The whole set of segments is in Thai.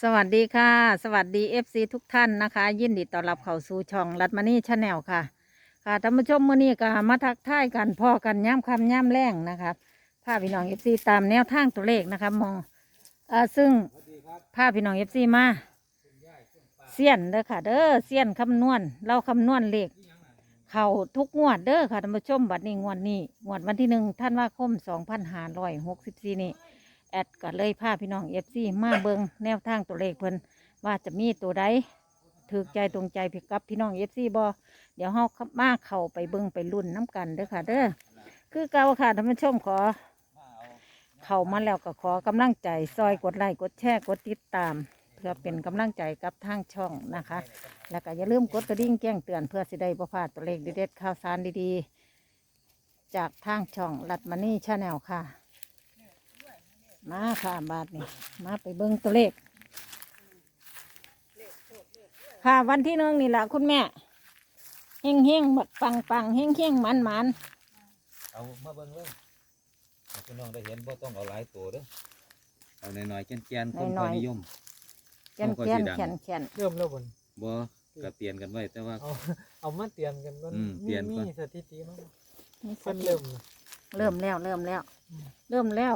สวัสดีค่ะ สวัสดีเอฟซีทุกท่านนะคะ ยินดีต้อนรับเข้าสู่ช่องรัดมานี่ชาแนลค่ะ ค่ะท่านผู้ชมมื้อนี้ก็มาทักทายกันพ่อกันย่ำคำย่ำแรงนะครับพาพี่น้องเอฟซีตามแนวทางตัวเลขนะครับมองอ่าซึ่งพาพี่น้องเอฟซีมาเสี้ยนเด้อค่ะ เด้อเสี้ยนคำนวณเราคำนวณเลขเข่าทุกงวดเด้อค่ะท่านผู้ชมบัดนี้งวดนี้งวดวันที่หนึ่งท่านว่าคมสองพันห้าร้อยหกสิบสี่นี่ แอดก็เลยพาพี่น้องเอฟซีมาเบิงแนวทางตัวเลขเพิ่นว่าจะมีตัวใดถือใจตรงใจพี่กับพี่น้องเอฟซีบอเดี๋ยวเฮามาเข้าไปเบิงไปรุ่นน้กันเด้อค่ะ เด้อคือเก่าค่ะท่านผู้ชมขอ เข้ามาแล้วก็ขอกำลังใจซอยกดไลค์กดแชร์กดติดตาม เพื่อเป็นกำลังใจกับทางช่องนะคะ แล้วก็อย่าลืมกดกระดิ่งแจ้งเตือนเพื่อสิได้ประพลาดตัวเลขเด็ดๆข่าวสารดีๆ จากทางช่องรัดมานี่ชาแนลค่ะ มาค่ะบาทนี่มาไปเบิ้งตัวเลข ค่ะวันที่หนึ่งนี่แหละคุณแม่เฮงเฮงๆบักปังปังเฮงเฮงๆมันมันเอามาเบิ่งเลยให้พี่น้องได้เห็นบ่ต้องเอาหลายตัวเด้อเอาหน่อยๆแก่นๆคนพอนิยมๆแก่นเอาก่อนแก่นสิดังแข็นแข็นเริ่มแล้วบนบ่ก็เตียนกันไว้แต่ว่า เอาเอามาเตรียมกันก่อนอืมเตรียมก่อน มีสถิติมั้งนี่เพิ่นเริ่ม เริ่มแล้วเริ่มแล้วอืมเริ่มแล้ว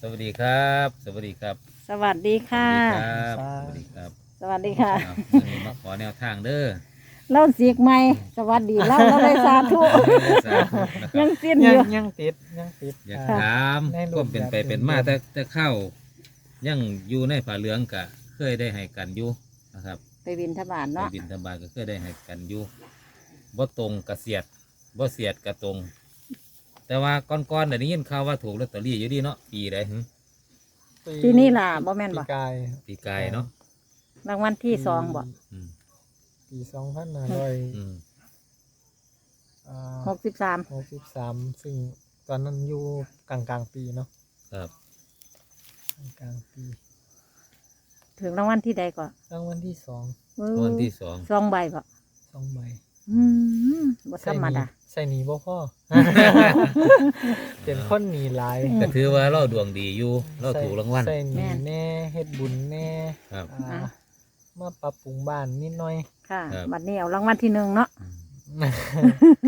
สวัสดีครับ สวัสดีครับสวัสดีค่ะ สวัสดีครับสวัสดีค่ะสวัสดีครับเอาวันนี้มาขอแนวทางเด้อเล่าเสียกใหม่สวัสดีเล่าเราได้สาธุสาธุนะคยัรับงสิ้นอยังยู่ยังติดยังติดอยากอ่า ถามในรูปก็เป็นไปแบบเป็นมาเดิมแต่แต่เข้า ยังอยู่ในผ้าเหลืองกะ เคยได้ให้กันอยู่นะครับ ไปบินทบาทไปเนาะบินธบาตก็เคยได้ให้กันอยู่บ่ตรงกระเสียดบ่เสียดกระตรง แต่ว่าก่อนๆเดี๋ยวนี้ยินข่าวว่าถูกลอตเตอรี่อยู่ดีเนาะปีใดหึปีนี้ล่ะบ่แม่นปีบ่กายปีกายเนาะรางวัลที่สองบ่อืมปีสองพันห้าร้อยอืมหกสิบสามหกสิบสามซึ่งตอนนั้นอยู่กลางกลางๆปีเนาะครับกลางกลางๆปีถึงรางวัลที่ใดก่อนรางวัลที่สองวันที่สองสองใบบ่สองใบ อืมบ่ธรรมดา ใส่หนีบ่พ่อ เป็นคนหนีหลายอืมก็ถือว่าเราดวงดีอยู่เราถูกรางวัล ใส่หนีแม่นแน่เฮ็ดบุญแน่ครับ อ่าอะมาปรับปรุงบ้านนิดหน่อยค่ะครับ บัดนี้เอารางวัลที่หนึ่งเนาะอืม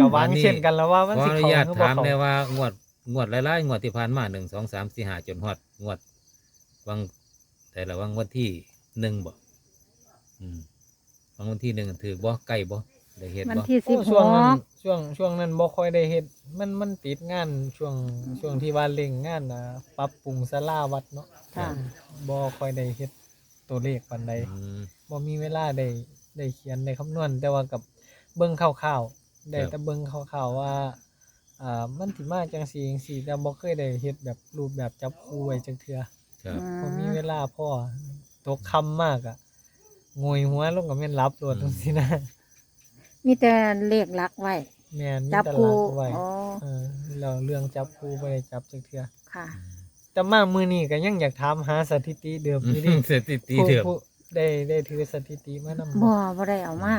กับวางวันนี้เช่นกันแล้วว่ามันขอสิอนุเขาญาตหรือบ่ถามเขาได้ว่างวดงวดหลายๆงวดที่ผ่านมาหนึ่งสองสามสี่ห้าจนฮอดงวดวังแต่ละวังวันที่หนึ่งบ่อืมวังวันที่หนึ่งถือบ่ใกล้บ่ ได้เห็นวันบ่ที่สิบโอ้หช่วงนั้นกช่วงช่วงนั้นบ่ค่อยได้เฮ็ดมันมันติดงานช่วงช่วงที่ว่าเร่งงานนะปรับปรุงศาลาวัดเนาะค่ะ บ่ค่อยได้เฮ็ดตัวเลขปานใดอืม บ่มีเวลาได้ได้เขียนได้คำนวณ แต่ว่ากับเบิ่งคร่าวๆได้ครับ แต่เบิ่งคร่าวๆว่าอ่ามันสิมาจังซี่จังซี่แต่บ่เคยได้เฮ็ดแบบรูปแบบจับคู่ไว้จังเทื่อ ครับบ่มีเวลาพอตกค่ำมากอะงวยหัวลงก็แม่นหลับโลดจังซี่นะ มีแต่เลขหลักไว้ แม่นมีจับแต่คู่หลักไว้อ๋อเออแล้วเรื่องจับคู่บ่ได้จับจักเทื่อค่ะ แต่มามื้อนี้ก็ยังอยากถามหาสถิติเดิมอยู่ดิสถิติเดิมผู้ผู้ได้ได้ถือสถิติมานำบ่บ่ได้เอามา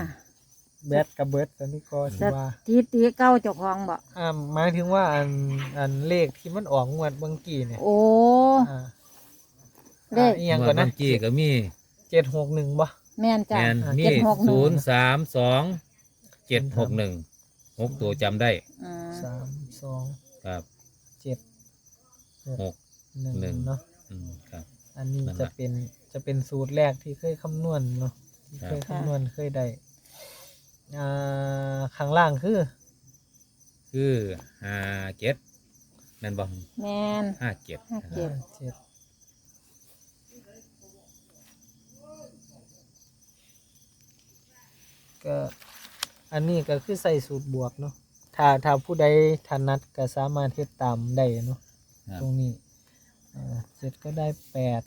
แบตกับเบิดตอนนี้ก็สิว่าทีตีเก้าเจ้าของบ่ อ่าหมายถึงว่าอันอันเลขที่มันออกงวดเมื่อกี้เนี่ยโอ้ อ่าเลขอ่าอีหยังงวก่อดนวันะนจี้ก็มีเจ็ดหกหนึ่งบ่ แม่นจ้ะ แมนอะมีเจ็ดหกหนึ่ง ศูนย์สามสอง เจ็ดหกหนึ่งหกตัวจำได้อืมสามสองครับ เจ็ดหกหนึ่งหนึ่งเนาะอืมครับ อันนี้นั่นจะล่ะเป็นจะเป็นสูตรแรกที่เคยคำนวณเนาะที่ครับเคยคำนวณเคยได้อ่าข้างล่างคือคือห้าเจ็ดนั่นบ่แม่นห้าเจ็ดห้าเจ็ด เจ็ดก็ อันนี้ก็คือใส่สูตรบวกเนาะถ้าถ้าผู้ใดถนัดก็สามารถเฮ็ดตามได้เนาะครับ ตรงนี้อ่าเจ็ดก็ได้แปด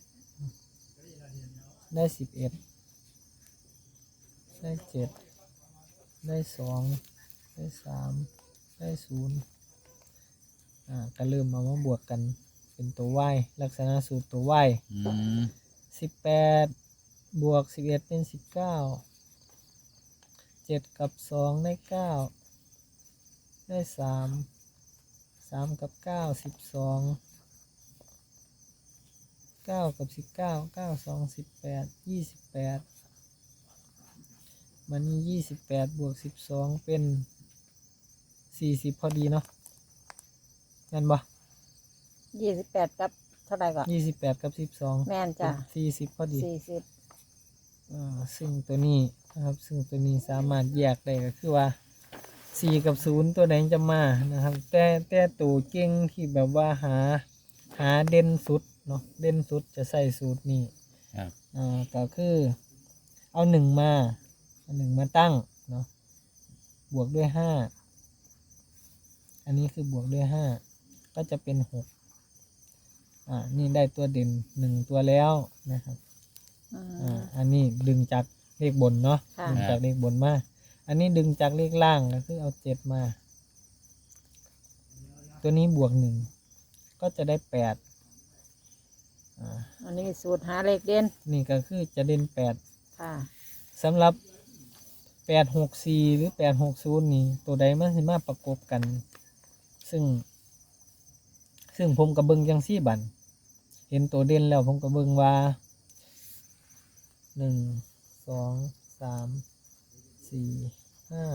ได้สิบเอ็ดได้เจ็ดได้สองได้สามได้ศูนย์อ่าก็เริ่มเอามาบวกกันเป็นตัว y ลักษณะสูตรตัว y อืมสิบแปดบวกสิบเอ็ดเป็นสิบเก้า เจ็ดกับสองได้เก้าได้สามสามกับเก้าสิบสองเก้ากับสิบเก้าเก้าสองสิบแปดยี่สิบแปดมันนี่ยี่สิบแปดบวกสิบสองเป็นสี่สิบพอดีเนาะงั้นบ่ยี่สิบแปดกับเท่าไหร่ก่อนยี่สิบแปดกับสิบสองแม่นจ้ะสี่สิบพอดีสี่สิบอ่า ซึ่งตัวนี้นะครับ ซึ่งตัวนี้สามารถแยกได้ก็คือว่าสี่กับศูนย์ตัวไหนจะมานะครับ แต่แต่ตัวเก่งที่แบบว่าหาหาเด่นสุดเนาะเด่นสุดจะใส่สูตรนี้ครับอ่าก็คือ เอาหนึ่งมาเอาหนึ่งมาตั้งเนาะบวกด้วยห้าอันนี้คือบวกด้วยห้าก็จะเป็นหกอ่านี่ได้ตัวเด่นหนึ่งตัวแล้วนะครับ อืม อ่าอันนี้ดึงจากเลขบนเนาะค่ะ ดึงจากเลขบนมา อันนี้ดึงจากเลขล่างก็คือเอาเจ็ดมา ตัวนี้บวกหนึ่งก็จะได้แปดอ่าอันนี้สูตรหาเลขเด่นนี่ก็คือจะเด่นแปดค่ะ สำหรับแปดหกสี่หรือแปดหกศูนย์นี่ตัวใดมันสิมาประกบกัน ซึ่ง ซึ่งผมกับเบิงจังซี่บัน เห็นตัวเด่นแล้วผมกับเบิงว่า หนึ่งสองสามสี่ห้า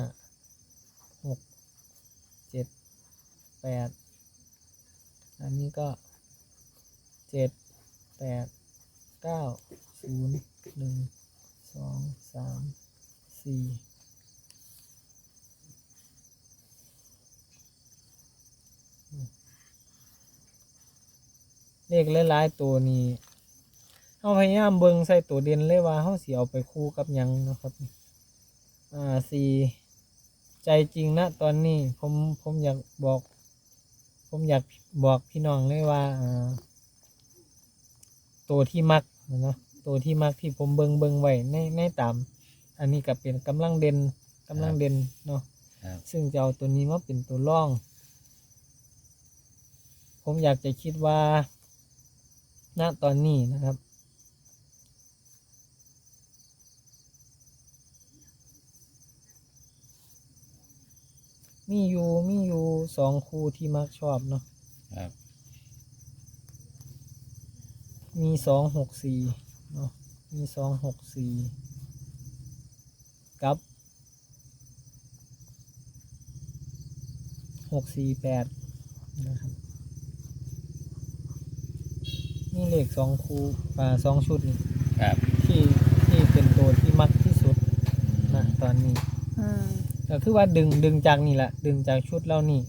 หกเจ็ดแปดอันนี้ก็เจ็ดแปดเก้าศูนย์หนึ่งสองสามสี่เลขหลายๆตัวนี้ เขาพยายามเบิ่งใส่ตัวเด่นเลยว่าเขาสิเอาไปคู่กับหยังนะครับอ่าสี่ใจจริงนะตอนนี้ผมผมอยากบอก ผมอยากบอกพี่น้องเลยว่าอ่าตัวที่มักเนาะตัวที่มักที่ผมเบิงเบิงไว้ในในตาม อันนี้ก็เป็นกำลังเด่นกำลังเด่นเนาะครับซึ่งจะเอาตัวนี้มาเป็นตัวร่อง ผมอยากจะคิดว่าณตอนนี้นะครับ มีอยู่มีอยู่สองคู่ที่มักชอบเนาะครับ มีสองหกสี่เนาะมีสองหกสี่กับหกสี่แปดนะครับนี่เลขสองคู่อ่าสองชุดนี่ครับ ที่ที่เป็นตัวที่มักที่สุดนะตอนนี้ อืม ก็คือว่าดึงดึงจากนี่แหละดึงจากชุดเรานี่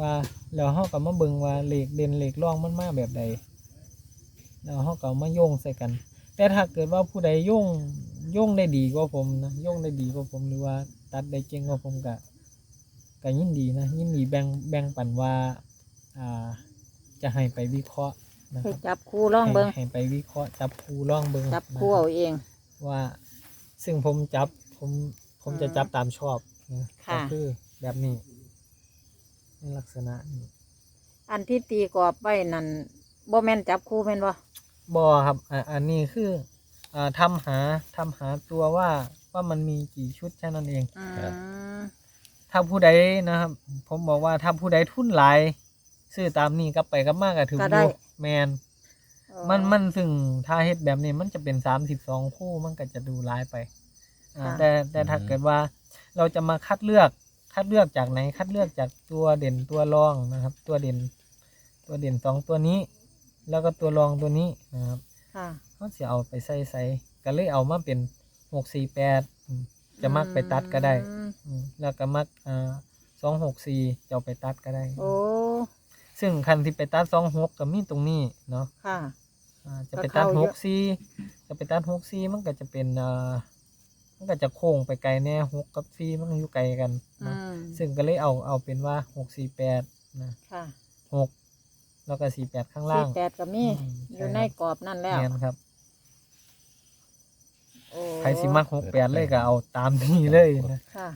ว่าเราเฮากับมาเบิงว่าเหล็กเด่นเหล็กร่องมันมาแบบใดแล้วเฮากับมาโยงใส่กัน แต่ถ้าเกิดว่าผู้ใดโยงโยงได้ดีกว่าผมนะโยงได้ดีกว่าผมหรือว่าตัดได้เก่งกว่าผมก็ก็ยินดีนะยินดีแบ่งแบ่งปันว่าอ่าจะให้ไปวิเคราะห์นะคให้รับจับคู่ล่องเบิงให้ให้ไปวิเคราะห์จับคู่ร่องเบิงจับนะคู่รับ เอาเอง ว่าซึ่งผมจับผมผมจะอืม จับตามชอบ นะค่ะก็คือแบบนี้ในลักษณะนี้อันที่ตีกรอบไว้นั่นบ่แม่นจับคู่แม่นบ่บอครับอ่าอันนี้คืออ่าทำหาทำหาตัวว่าว่ามันมีกี่ชุดแค่นั้นเอง อืครับ มถ้าผู้ใดนะครับ ผมบอกว่าถ้าผู้ใดทุนหลายซื้อตามนี้กลับไปกลับมากก็ถืออยู่แมน เออ มันมันซึ่งถ้าเฮ็ดแบบนี้มันจะเป็นสามสิบสองคู่มันก็จะดูร้ายไปอ่าค่ะ แต่แต่ถ้าอืม เกิดว่า เราจะมาคัดเลือกคัดเลือกจากไหนคัดเลือกจากตัวเด่นตัวรองนะครับ ตัวเด่น ตัวเด่นสองตัวนี้ แล้วก็ตัวรองตัวนี้นะครับค่ะเขาจะเอาไปใส่ใส่ก็เลยเอามาเป็นหกสี่แปดจะมักไปตัดก็ได้อืมอืมแล้วก็มักอ่าสองหกสี่จะเอาไปตัดก็ได้ โอ้ซึ่งคันที่ไปตัดสองหกก็มีตรงนี้เนาะค่ะ อ่าจะก็ไปตัดเข้าหเยกอะซีจะไปตัดหกซีมันก็จะเป็นเอ่อ มันก็จะโค้งไปไกลแน่หกกับซีมันก็อยู่ไกลกันอืนะมซึ่งก็เลยเอาเอาเป็นว่าหกสี่แปดนะค่ะหกแล้วก็สี่แปดข้างสี่ล่างแปดก็มีอืม อยู่ใช่ในครับกรอบนั่นแล้วแมนครับโอ้ใครสิมักหกแปดเลยก็เอาตามนี้เลยนะค่ะ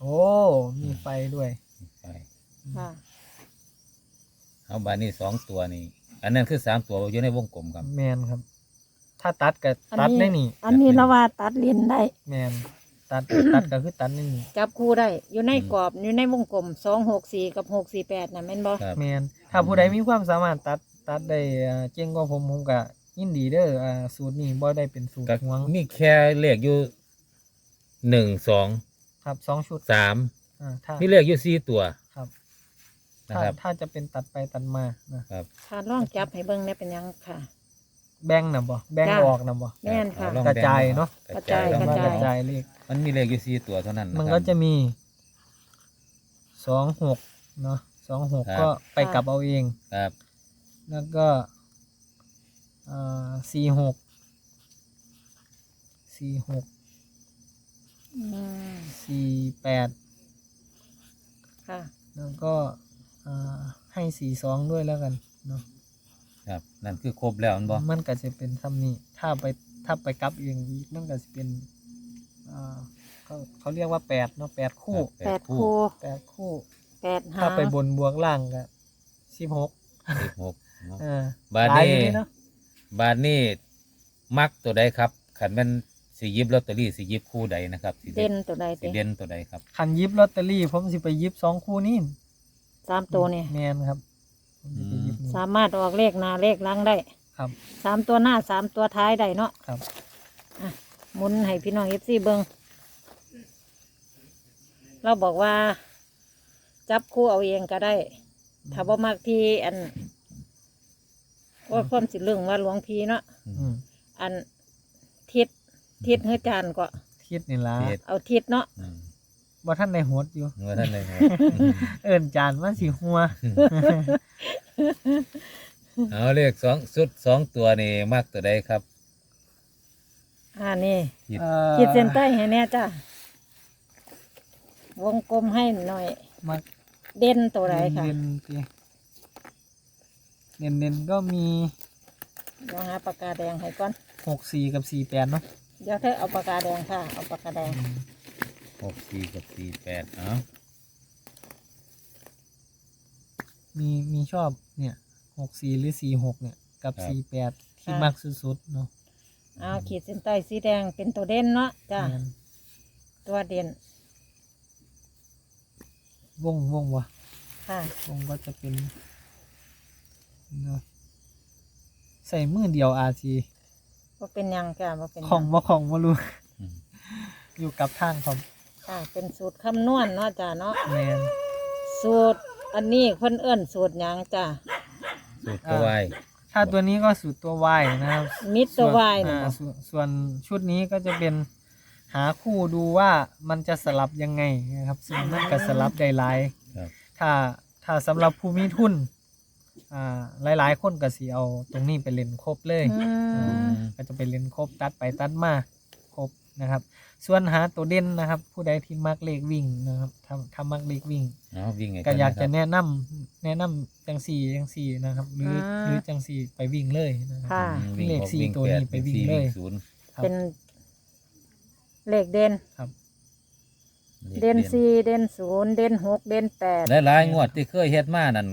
โอ้มีไฟด้วย ไปค่ะ เอาบานี่สองตัวนี่ อันนั้นคือสามตัวอยู่ในวงกลมครับ แมนครับ ถ้าตัดก็อันตัดนี้ ได้นี่อันนี้เราว่าตัดลิ้นได้ แมนตัด ตัดก็คือตัดนี่นี่จับคู่ได้ อยู่ในอืมกรอบ อยู่ในวงกลมสองหกสี่กับหกสี่แปดนะแม่นบอครับ แมนถ้าผู้ใดมีความสามารถตัดตัดได้อ่าเก่งกว่าผมผมก็ยินดีเด้ออ่าสูตรนี้บ่ได้เป็นสูตรก็หวงมีแค่เลขอยู่หนึ่งสองครับสองชุดสามอ่าถ้ามีเลขอยู่สี่ตัวครับนะถ้าครับ ถ้าจะเป็นตัดไปตัดมานะครับถ้าลองจับให้เบิ่งได้เป็นหยังค่ะ แบ่งน่ะบ่แบ่งจ้ะ ออกน่ะบ่ แม่นค่ะ เอลองกระจายแบ่งเนอะกระจาย กระจายลองว่ากแบ่ระงจายเลขมันมีเลขอยู่สี่ตัวเท่านั้นมันคก็รับจะมีสองหกเนาะสองหกครับ ก็ไปค่ะกลับเอาเอง ครับแล้วก็สี่หกสี่หกอืมสี่แปดค่ะ แล้วก็อ่าให้สี่สองด้วยแล้วกันเนาะ ครับนั่นคือครบแล้วมันบ่มันก็จะเป็นทำนี้ถ้าไปถ้าไปกลับเองอีกมันก็จะเป็นอ่าเขาเขาเรียกว่าแปดเนาะแปดคู่ครับแปดคู่แปดคู่ แปดหาถ้าไปบนบวกล่างก็สิบหกสิบหกเนาะ อ่าบาทหลายนี้อยู่เนาะบาทนี้มักตัวใดครับขันแมันสิหยิบลอตเตอรี่สิหยิบคู่ใดนะครับสิเด่นตัวใดสิเต็เด่นตัวใดครับ คันยิบลอตเตอรี่ผมสิไปยิบสองคู่นี่สามตัวเนี่ยแมนครับผมสิไปยิบนี่ สามารถออกเลขหน้าเลขหลังได้ครับ สามตัวหน้าสามตัวท้ายได้เนาะครับหมุนให้พี่น้องเอฟซีเบิงเราบอกว่า จับคู่เอาเองก็ได้ ถ้าบ่มากที่อัน ว่าความสิเรื่องว่าหลวงพีเนาะอืมอันทิศทิศเฮือจานก็ ทิศนี่ละทิศเอาทิศเนาะ อืม ว่าท่านในหดอยู่ เมื่อท่านเลยครับ เอิ้นจานมันสีหัว เอาเลขสองสุดสองตัวนี่มักตัวใดครับ อ่านี่ทิศเอ่อขีดเส้นใต้ให้แน่จ้ะวงกลมให้หน่อยมักเด่นตัวไหนค่ะเน้นๆติเน้นเน้นๆก็มีเดี๋ยวหาปากกาแดงให้ก่อนหกสี่กับสี่แปดเนาะเดี๋ยวเธอเอาปากกาแดงค่ะ เอาปากกาแดง หกสี่กับสี่แปดเอามีมีชอบเนี่ยหกสี่หรือสี่หกเนี่ย กับสี่แปดที่มักสุดๆเนาะเอาขีดเส้นใต้สีแดงเป็นตัวเด่นเนาะจ้ะ แม่นตัวเด่นวงวงวะค่ะ วงก็จะเป็นเนาะใส่มือเดียวอาจีว่าเป็นหยังจ้ะว่าเป็นหของยังบ่ของบ่รู้อืมอยู่กับทางของ ค่ะ เป็นสูตรคำนวณเนาะจ้ะเนาะแมนสูตรอันนี้เพิ่นเอื้นสูตรหยังจ้ะสุดก็ไว้ถ้าตัวนี้ก็สูตรตัววายนะครับมิตรตัววายส่นะอ่ส่วนส่วนชุดนี้ก็จะเป็นหาคู่ดูว่ามันจะสลับยังไงนะครับซึ่งมันก็สลับได้หลาย ครับ ถ้าถ้าสำหรับผู้มีทุนอ่าหลายๆ คนก็สิเอาตรงนี้ไปเล่นครบเลย อืม ก็จะไปเล่นครบตัดไปตัดมาครบนะครับ ส่วนหาตัวเด่นนะครับ ผู้ใดที่มักเลขวิ่งนะครับถ้าถ้ามักเลขวิ่งเอาวิ่งไงก็อยากจะเนี่ยแนะนำแนะนำจังสี่จังสี่นะครับ หรือหรือจังสี่ไปวิ่งเลยนะครับค่ะ วิ่งเลขสี่ตัวนี้ไปวิ่งเลยศูนย์ครับเป็นเลขเด่น ครับ เด่นสี่เด่นศูนย์เด่นหกเด่นแปดหลายๆงวดที่เคยเฮ็ดมานั่น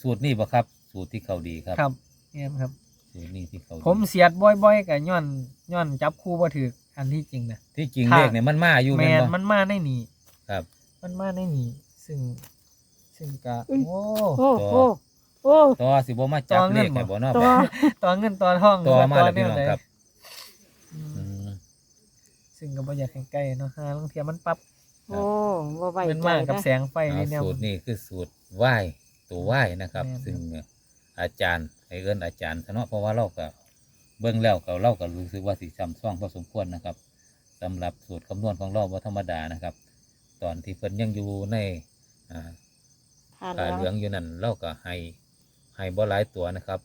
สูตรนี้บ่ครับ สูตรที่เขาดีครับครับเนี่ยครับ สูตรนี้ที่เขาดีผมเสียดบ่อยๆกับย้อนย้อนจับคู่บ่ถือ อันที่จริงนะที่จริงค่ะเลขเนี่ยมันมาอยู่แมแม่นนบ่ มันมาได้หนีครับ มันมาได้หนีซึ่ง ซึ่งกะอุ๊ยโอ้โอ้โอ้โอ้ ต่อสิบ่มาจับต่อเงิเลนขให้บ่บ่เนาะตัวต่อเงินต่อทองต่อมาแล้วแนพี่วน้องใดครับอืมอืมซึ่งก็บ่อยากให้ใกล้เนาะฮาลางเทียมันปรับโอ้บ่ไว้มันใจมากับนะแสงไฟเลยเอาแนวสูตรนี้คือสูตรไหว้ตัวไหว้นะครับ แม่นซึ่งอาจารย์ให้เอิ้นอาจารย์ซะเนาะเพราะว่าเราก็ เบิ่งแล้วก็เราก็รู้สึกว่าสิซ้ำซ้องพอสมควรนะครับสำหรับสูตรคำนวณของเราบ่ธรรมดานะครับ ตอนที่เพิ่นยังอยู่ในอ่าผ่านขาแล้วเหลืองอยู่นั่นเราก็ให้ให้บ่หลายตัวนะครับ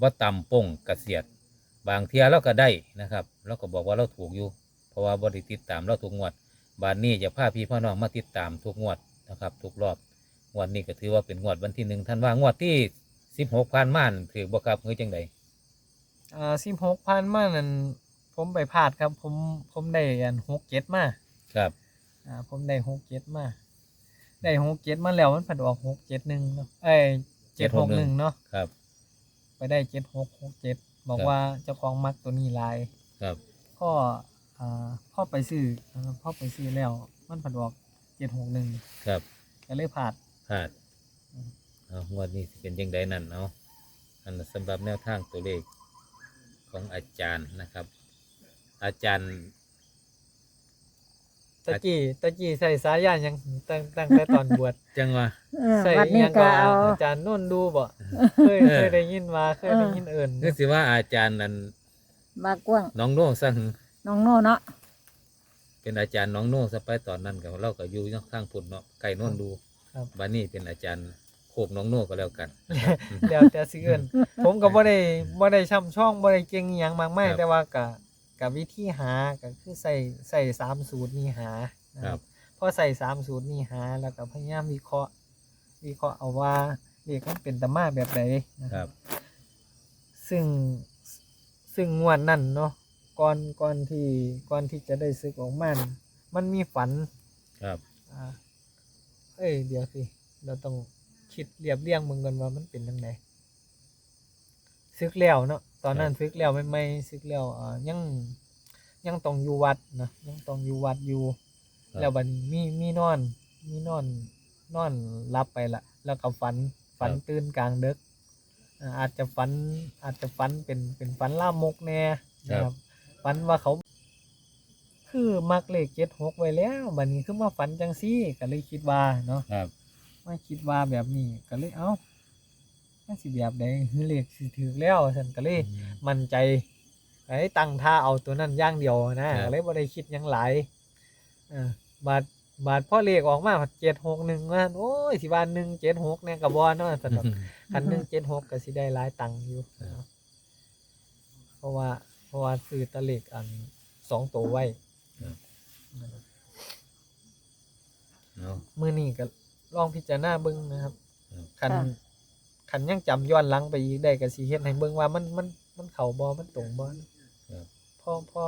ว่าต่ำป่งกระเสียด บางเทียเราก็ได้นะครับเราก็บอกว่าเราถูกอยู่ เพราะว่าบริติดตามเราทุกงวด บานนี้จะพาพี่พ่อน้องมาติดตามทุกงวดนะครับทุกรอบงวดนี้ก็ถือว่าเป็นงวดวันที่หนึ่งท่านว่างวดที่สิบหกพันม่านถือบ่ครับเฮ้ยจังใด อ่า16,000มานั่นผมไปพลาดครับ ผมผมได้อัน6 7มาครับ อ่า ผมได้6 7มาได้6 7มาแล้วมันผัดออก6 7 1เนาะเอ้ย761เนาะครับ ไปได้7 6 6 7บอกครับว่าเจ้าของมักตัวนี้หลายครับก็อ่าพ่อไปซื้อนะครับพ่อไปซื้อแล้ว มันผัดออกเจ็ดหกหนึ่งครับก็เลยผ่านพลาดเอางวดนี้สิเป็นยังไงนั่นเนาะอันนั้นสำหรับแนวทางตัวเลข ของอาจารย์นะครับ อาจารย์ ตะกี้ตะกี้ใส่สายยานยังตั้งตั้งแต่ตอนบวช จังว่าเออใส่วัดนี้ยังก็ก็เอา อาจารย์นุ่นดูบ่เคยเออ เคยได้ยินมาเคยได้ยินเอิ่นคือสิว่าอาจารย์นั้นมากว้างน้องโน่ซะหึน้องโน่เนาะเป็นอาจารย์น้องโน่ซะไปตอนนั้นกับเราก็อยู่ยังข้างพุ่นเนาะไก่โน่นดูครับ บัดนี้เป็นอาจารย์ โคกน้องโน่ก็แล้วกัน แล้วแต่สิเอิ้นผมก็บ่ได้บ่ได้ช่ำช่องบ่ได้เก่งอิหยังมากมายครับแต่ว่าก็กับวิธีหาก็คือใส่ใส่สามสูตรนี้หานะคครัรับ บพอใส่สามสูตรนี้หา แล้วก็พยายามวิเคราะห์ วิเคราะห์เอาว่าเลขมันเป็นตามาแบบใดนะคครัรับ บ ซึ่งซึ่งงวดนั่นเนาะก่อนก่อนที่ก่อนที่จะได้ซึกออกมานี่มันมีฝัน ครับ อ่าเอ้ย เดี๋ยวสิ เราต้อง คิดเรียบเรียงมึงกันว่ามันเป็นยังไงซึกแล้วเนาะตอนนั้นซึกแล้วไม่ไม่ๆซึกแล้วอ่ายังยังต้องอยู่วัดนะยังต้องอยู่วัดอยู่ ครับ แล้วบัดนี้มีมีนอน มีนอนนอนรับไปละแล้วก็ฝันฝันตื่นกลางดึกอ่าอาจจะฝันอาจจะฝันเป็นเป็นฝันล่ามกแน่นะครับฝันว่าเขา คือมักเลขเจ็ดหกไว้แล้วบัดนี้คือมาฝันจังซี่ก็เลยคิดว่าเนาะ ครับ มาคิดว่าแบบนี้ก็เลยเอ้ามันสิแบบใดคือเลขสิถือแล้วฉันก็เลยมั่นใจไอ้ตั้งท่าเอาตัวนั้นอย่างเดียวนะครับก็เลยบ่ได้คิดหยังหลายเออบาทบาทพ่อเลขออกมาเจ็ดหกหนึ่งว่าโอ้ยสิบาทหนึ่งเจ็ดหกเนี่ยกับบอลเนาะสำหรับคันหนึ่งเจ็ดหกก็สิได้หลายตังค์อยู่ครับเพราะว่า เพราะว่าซื้อตะเล็กอันสองตัวไว้เนาะมือนี้ก็ ลองพิจารณาเบิ้งนะครับครับคันคันยังจำย้อนหลังไปอีกได้ก็สิเฮ็ดให้เบิ่งว่ามันมันมันเข้าบ่มันตรงบ่ครับ พ่อพ่อ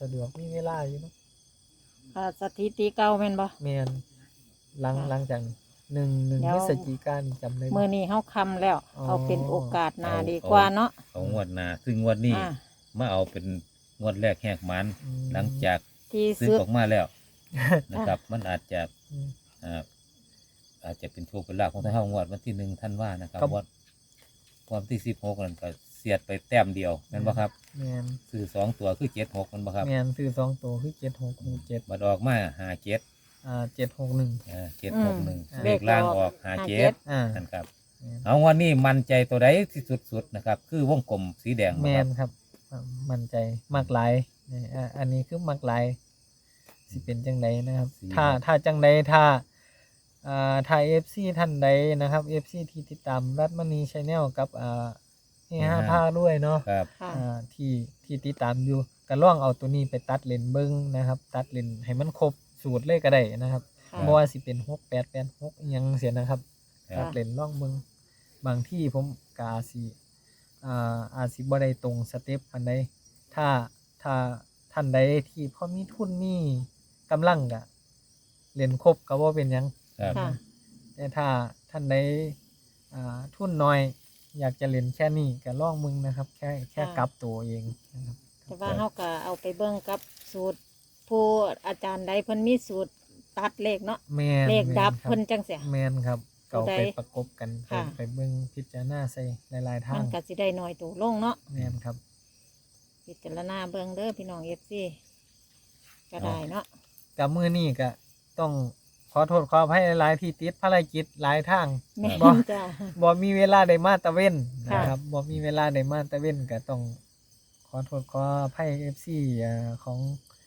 สะดวกมีเวลาอยู่เนาะอ่าสถิติเก่าแม่นบ่ แม่นหลังหลังจากหนึ่งหนึ่งเดี๋ยว พฤศจิกายนนี่จำได้บ่ มื้อนี้เฮาคำแล้ว อ๋อ เอาเป็นโอกาสหน้าดีกว่าเนาะเอางวดหน้าซึ่งงวดนี้อ่ามาเอาเป็นงวดแรกแหกมันอืมหลังจากที่ซื้อซื้อออกมาแล้วนะครับ มันอาจจะอืม อ่า อาจจะเป็นโชคเป็นลาภของท่านเฮางวดวันที่หนึ่งท่านว่านะครับครับ งวดวันที่สิบหกนั่นก็เสียดไปแต้มเดียวนั่นบ่ครับแม่นซื้อสองตัวคือเจ็ดหกนั่นบ่ครับแม่นซื้อสองตัวคือ7667บัดออกมาหาเจ็ดอ่า761อ่าเจ็ดหกหนึ่งอืมเลขล่างออกหาเจ็ดอ่านั่นครับแม่นเอาวันนี้มั่นใจตัวใดที่สุดๆนะครับ คือวงกลมสีแดงแมบ่ครันบครับอ่ามั่นใจมากหลายนี่อ่าอันนี้คือมากหลายสิเป็นจังใดนะครับสีถ้าถ้าจังใดถ้า อ่าถ้าเอฟซีท่านใดนะครับเอฟซีที่ติดตามรัฐมณีชาแนลกับอ่าเฮฮาผ้าด้วยเนาะครับ ค่ะ อ่าที่ที่ติดตามอยู่ก็ล่องเอาตัวนี้ไปตัดเลนเบิ้งนะครับ ตัดเลนให้มันครบสูตรเลยก็ได้นะครับค่ะ บ่ว่าสิเป็นหกแปดแปดหกยังเสียนะครับ ครัตับ ดเลนล่องเบิงบางที่ผมกอาจสิอ่าอาจสิบ่ได้ตรงสเต็ปอันใดถ้าถ้าท่านใดที่พอมีทุนมีกำลังกะเล่นครบก็บ่เป็นหยัง ครับ ค่ะ แต่ถ้าท่านใดอ่าทุนน้อย อยากจะเล่นแค่นี้ก็ลองมึงนะครับ แค่แค่ค่ะ กลับตัวเองนะครับ แต่ว่าเฮาก็เอาไปเบิ่งกับสูตร ผู้อาจารย์ใดเพิ่นมีสูตรตัดเลขเนาะแม่นเลขดับแม่เพิ่นนครับจังเสีย แม่นครับตัวเก่าใดไปประกบกันไปค่ะ ไปเบิ่งพิจารณาใส่หลายๆทามังนก็สิได้น้อยตัวลงเนาะแม่นครับ พิจารณาเบิ่งเด้อพี่น้อง FC ก็ได้เนาะ กับมือนี่ก็ต้องข อโทษขออภัยหลายๆที่ติดภารกิจหลายทางแม่นบ่จ้าบ่มีเวลาได้มาตะเว้นค่ะ นะครับบ่มีเวลาได้มาตะเว้นก็ต้อง ขอโทษขออภัย FC อ่าของ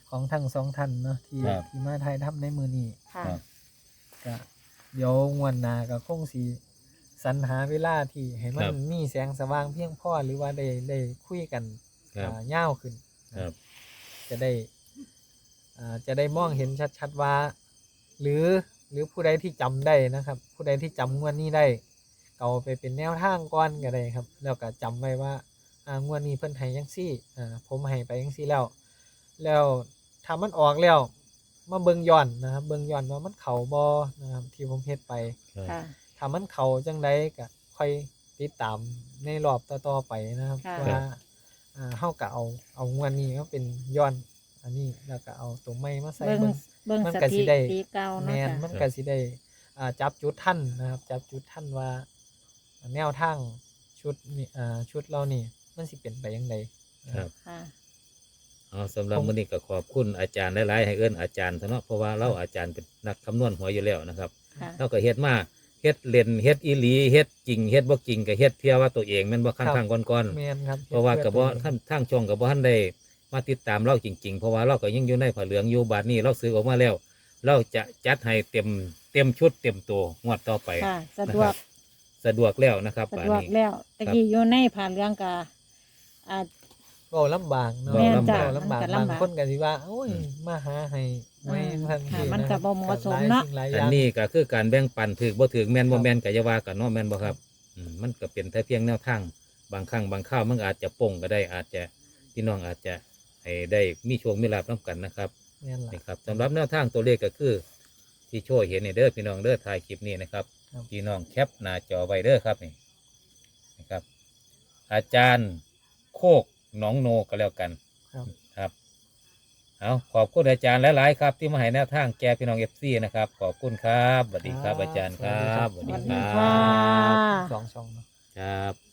ของทั้งสองท่านเนาะที่ครับ ที่มาไทยทำในมือนี้ค่ะ ครับ ก็เดี๋ยวงวดหน้าก็คงสิสรรหาเวลาที่ให้มัครันบมีแสงสว่างเพียงพอหรือว่าได้ได้คุยกันครับ อ่ายาวขึ้น ครับ จะได้อ่าจะได้มองเห็นชัดๆว่า หรือหรือผู้ใดที่จำได้นะครับ ผู้ใดที่จำงวดนี้ได้ก็เอาไปเป็นแนวทางก่อนก็ได้ครับ แล้วก็จำไว้ว่าอ่างวดนี้เพิ่นให้ยังซี่อ่าผมให้ไปยังซี่แล้ว แล้วถ้ามันออกแล้วมาเบิ่งย้อนนะครับ เบิ่งย้อนว่ามันเข้าบ่นะครับที่ผมเฮ็ดไปครับค่ะถ้ามันเข้าจังไดก็ค่อยติดตามในรอบต่อๆไปนะครับค่ะว่าอ่าเฮาก็เอาเอางวดนี้ก็เป็นย้อนอันนี้แล้วก็เอาตัวไม้มาใส่เบิ่งเบิ่งเบิ่งมันสก็สิถิได้ติเก่าแมเนาะนจ้ะมันก็สิได้อ่าจับจุดท่านนะครับ จับจุดท่านว่าแนวทางชุดนี่อ่าชุดเรานี่มันสิเป็นไปยังไงครับค่ะเอาสำหรับมื้อนี้ก็ขอบคุณอาจารย์หลายๆให้เอิ้นอาจารย์ซะเนาะเพราะว่าเราอาจารย์เป็นนักคำนวณหัวอยู่แล้วนะครับ ค่ะ เราก็เฮ็ดมาเฮ็ดเล่นเฮ็ดอีหลีเฮ็ดจริงเฮ็ดบ่จริงก็เฮ็ดเพียว่าตัวเองแม่นบ่ข้างๆก่อนๆแมนครับเพราะว่ากับว่าท่านทางช่องกับว่าท่านได้ มาติดตามเราจริง ๆ เพราะว่าเราก็ยังอยู่ในผ้าเหลืองอยู่บาทนี้เราซื้อออกมาแล้ว เราจะจัดให้เต็มเต็มชุดเต็มตัวงวดต่อไปค่ะ สะดวก สะดวกแล้วนะครับสะบาทดวกนี้ แล้วตะกี้อยู่ในผ่านเรื่องกาอ่าก็ลำบากเนาะแม่นจ้ะเว้าลำบากมันก็ลำบากบางคนก็สิว่าโอ้ยอืมมาหาให้ไม่อืมทันค่ะทีมันก็ะบ่เหมาะสมหลยเนาะสิ่งหลายออันย่าง นี้ก็คือการแบ่งปันถือบ่ถือแม่นครับ่บแม่นก็จะว่ากันเนาะแม่นบ่ครับอืมมันก็เป็นแต่เพียงแนวทาง บางครั้งบางคราวมันอาจจะป่งก็ได้อาจจะพี่น้องอาจจะ ให้ได้มีโชคมีลาภนํกันนะครับแม่นล่ะ นี่ครับสำหรับแนวทางตัวเลขก็คือ ที่โชว์เห็นนี่เด้อพี่น้องเด้อถ่ายคลิปนี้นะครับครับ พี่น้องแคปหน้าจอไว้เด้อครับนี่นะครับ อาจารย์โคกหนองโนก็แล้วกัน ครับ ครับเอาขอบคุณอาจารย์หลาย ๆ ครับ ที่มาให้แนวทางแกพี่น้องเอฟซีนะครับ ขอบคุณครับสวัสดีครับอาจารย์ครับสวัสดีสวัสคดีรับค่ะ สองช่องเนาะ ครับ